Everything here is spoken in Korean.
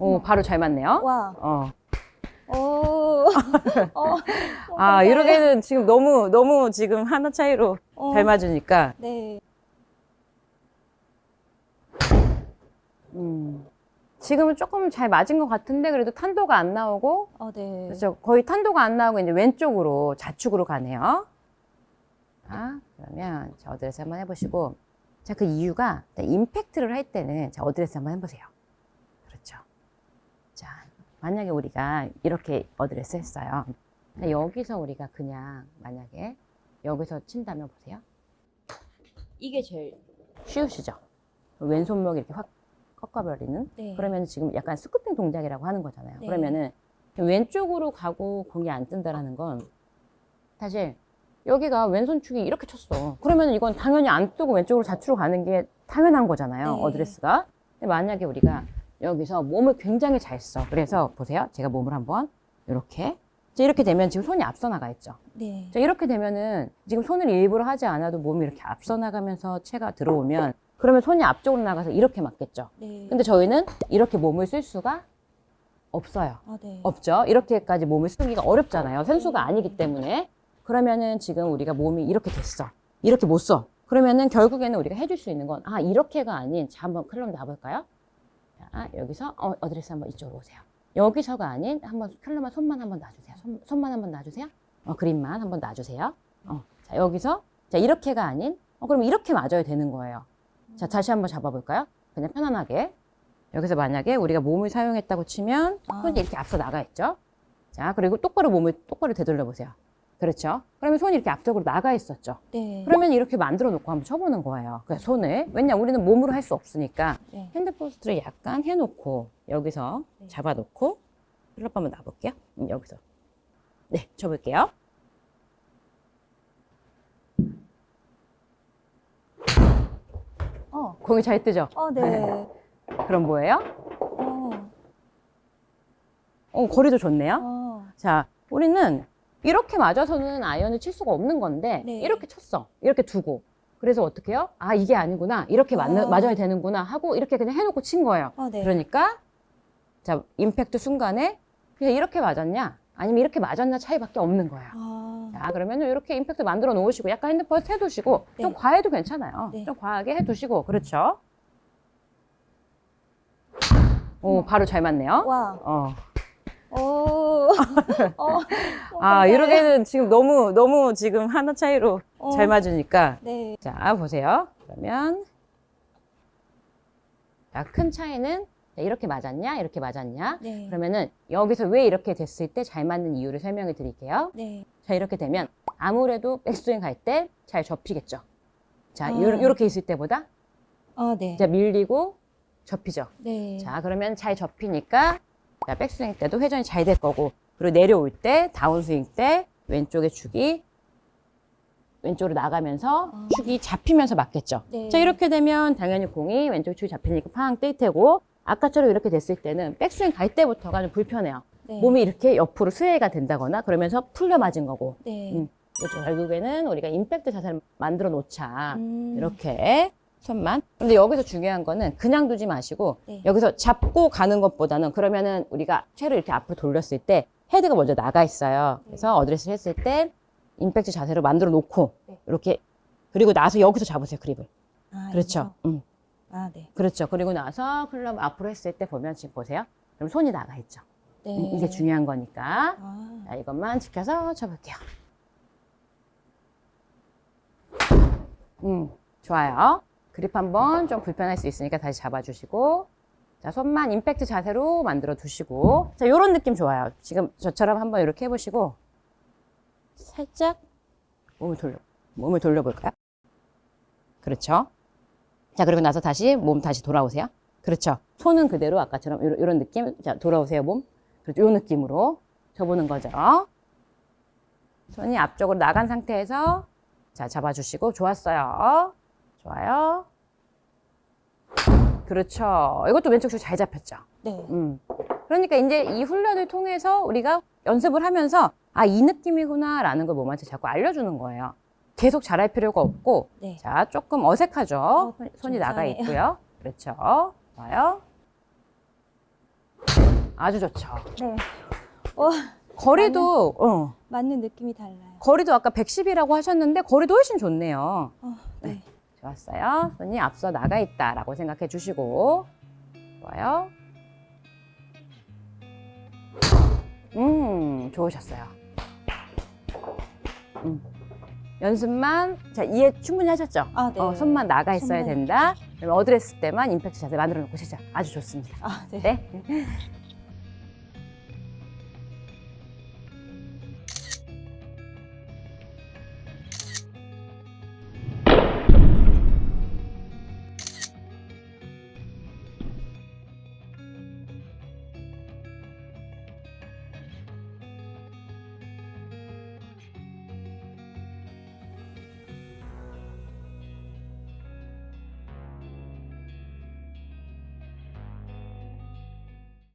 오, 바로 잘 맞네요. 와. 어. 오. 어, 아, 감사해요. 이렇게는 지금 너무, 너무 지금 하나 차이로 어, 잘 맞으니까. 네. 음. 지금은 조금 잘 맞은 것 같은데 그래도 탄도가 안 나오고 어, 네. 그렇죠. 거의 탄도가 안 나오고 이제 왼쪽으로 좌측으로 가네요. 자, 그러면 자, 어드레스 한번 해보시고 자, 그 이유가 임팩트를 할 때는 자, 어드레스 한번 해보세요. 자, 만약에 우리가 이렇게 어드레스 했어요. 자, 여기서 우리가 그냥 만약에 여기서 친다면 보세요. 이게 제일 쉬우시죠? 왼손목 이렇게 확 꺾어버리는 네. 그러면 지금 약간 스쿠핑 동작이라고 하는 거잖아요. 네. 그러면은 왼쪽으로 가고 공이 안 뜬다라는 건 사실 여기가 왼손 축이 이렇게 쳤어. 그러면 이건 당연히 안 뜨고 왼쪽으로 좌측으로 가는 게 당연한 거잖아요. 네. 어드레스가. 만약에 우리가 여기서 몸을 굉장히 잘 써. 그래서 보세요. 제가 몸을 한번 이렇게. 자, 이렇게 되면 지금 손이 앞서 나가 있죠. 네. 자, 이렇게 되면은 지금 손을 일부러 하지 않아도 몸이 이렇게 앞서 나가면서 체가 들어오면 그러면 손이 앞쪽으로 나가서 이렇게 맞겠죠. 네. 근데 저희는 이렇게 몸을 쓸 수가 없어요. 아, 네. 없죠. 이렇게까지 몸을 쓰기가 어렵잖아요. 선수가 아니기 때문에. 그러면은 지금 우리가 몸이 이렇게 됐어. 이렇게 못 써. 그러면은 결국에는 우리가 해줄 수 있는 건, 아, 이렇게가 아닌, 자, 한번 클럽 놔볼까요? 자, 여기서, 어, 어드레스 한번 이쪽으로 오세요. 여기서가 아닌, 한번 클럽만 손만 한번 놔주세요. 손, 손만 한번 놔주세요. 어, 그림만 한번 놔주세요. 어, 자, 여기서, 자, 이렇게가 아닌, 어, 그럼 이렇게 맞아야 되는 거예요. 자, 다시 한번 잡아볼까요? 그냥 편안하게. 여기서 만약에 우리가 몸을 사용했다고 치면 아. 손이 이렇게 앞서 나가 있죠. 자, 그리고 똑바로 몸을 똑바로 되돌려 보세요. 그렇죠. 그러면 손이 이렇게 앞쪽으로 나가 있었죠. 네. 그러면 이렇게 만들어 놓고 한번 쳐보는 거예요. 그 손을. 왜냐, 우리는 몸으로 할 수 없으니까 네. 핸드 포스트를 약간 해놓고 여기서 네. 잡아놓고 클럽 한번 놔볼게요. 음, 여기서. 네, 쳐볼게요. 어. 공이 잘 뜨죠? 어, 네. 그럼 뭐예요? 어. 어, 거리도 좋네요. 어. 자, 우리는 이렇게 맞아서는 아이언을 칠 수가 없는 건데 네. 이렇게 쳤어. 이렇게 두고. 그래서 어떻게 해요? 아, 이게 아니구나. 이렇게 맞, 아. 맞아야 되는구나 하고 이렇게 그냥 해놓고 친 거예요. 어, 네. 그러니까 자, 임팩트 순간에 그냥 이렇게 맞았냐? 아니면 이렇게 맞았냐 차이밖에 없는 거예요. 아. 자, 그러면 이렇게 임팩트 만들어 놓으시고 약간 핸드폰 해두시고 좀 네. 과해도 괜찮아요. 네. 좀 과하게 해두시고 그렇죠? 오, 바로 잘 맞네요. 와. 어. 오. 어. 어, 아, 감사해요. 이렇게는 지금 너무, 너무 지금 하나 차이로 어. 잘 맞으니까. 네. 자, 보세요. 그러면. 자, 큰 차이는 자, 이렇게 맞았냐? 이렇게 맞았냐? 네. 그러면은 여기서 왜 이렇게 됐을 때 잘 맞는 이유를 설명해 드릴게요. 네. 자, 이렇게 되면 아무래도 백스윙 할 때 잘 접히겠죠. 자, 아. 요, 요렇게 있을 때보다 아, 네. 자, 밀리고 접히죠. 네. 자, 그러면 잘 접히니까 자, 백스윙 때도 회전이 잘 될 거고 그리고 내려올 때 다운스윙 때 왼쪽의 축이 왼쪽으로 나가면서 아. 축이 잡히면서 맞겠죠. 네. 자, 이렇게 되면 당연히 공이 왼쪽 축이 잡히니까 팡뜰 테고 아까처럼 이렇게 됐을 때는 백스윙 갈 때부터가 좀 불편해요. 네. 몸이 이렇게 옆으로 스웨이가 된다거나 그러면서 풀려 맞은 거고 네. 음. 그렇죠. 결국에는 우리가 임팩트 자세를 만들어 놓자. 음. 이렇게 손만. 근데 여기서 중요한 거는 그냥 두지 마시고 네. 여기서 잡고 가는 것보다는 그러면은 우리가 채를 이렇게 앞으로 돌렸을 때 헤드가 먼저 나가 있어요. 그래서 어드레스를 했을 때 임팩트 자세로 만들어 놓고 네. 이렇게 그리고 나서 여기서 잡으세요 그립을. 아, 그렇죠. 음, 아, 네. 그렇죠. 그리고 나서 클럽 앞으로 했을 때 보면 지금 보세요. 그럼 손이 나가 있죠. 네. 음, 이게 중요한 거니까. 아. 자, 이것만 지켜서 쳐볼게요. 음, 좋아요. 그립 한번 좀 불편할 수 있으니까 다시 잡아주시고. 자, 손만 임팩트 자세로 만들어 두시고. 자, 요런 느낌 좋아요. 지금 저처럼 한번 이렇게 해보시고. 살짝 몸을 돌려, 몸을 돌려볼까요? 그렇죠. 자, 그리고 나서 다시 몸 다시 돌아오세요. 그렇죠. 손은 그대로 아까처럼 요런, 요런 느낌. 자, 돌아오세요, 몸. 그렇죠. 요 느낌으로 쳐보는 거죠. 손이 앞쪽으로 나간 상태에서 자, 잡아주시고 좋았어요. 좋아요. 그렇죠. 이것도 왼쪽 줄잘 잡혔죠. 네. 음. 그러니까 이제 이 훈련을 통해서 우리가 연습을 하면서 아, 이 느낌이구나라는 걸 몸한테 자꾸 알려주는 거예요. 계속 잘할 필요가 없고 네. 자, 조금 어색하죠. 어, 손- 손이 나가 이상해요. 있고요. 그렇죠. 좋아요. 아주 좋죠. 네. 어, 거리도, 어, 맞는 느낌이 달라요. 거리도 아까 110이라고 하셨는데, 거리도 훨씬 좋네요. 어, 네. 좋았어요. 손이 앞서 나가 있다 라고 생각해 주시고. 좋아요. 음, 좋으셨어요. 음. 연습만, 자, 이해 충분히 하셨죠? 아, 네. 어, 손만 나가 있어야 손만 된다. 그러면 어드레스 때만 임팩트 자세 만들어 놓고 시작. 아주 좋습니다. 아, 네. 네.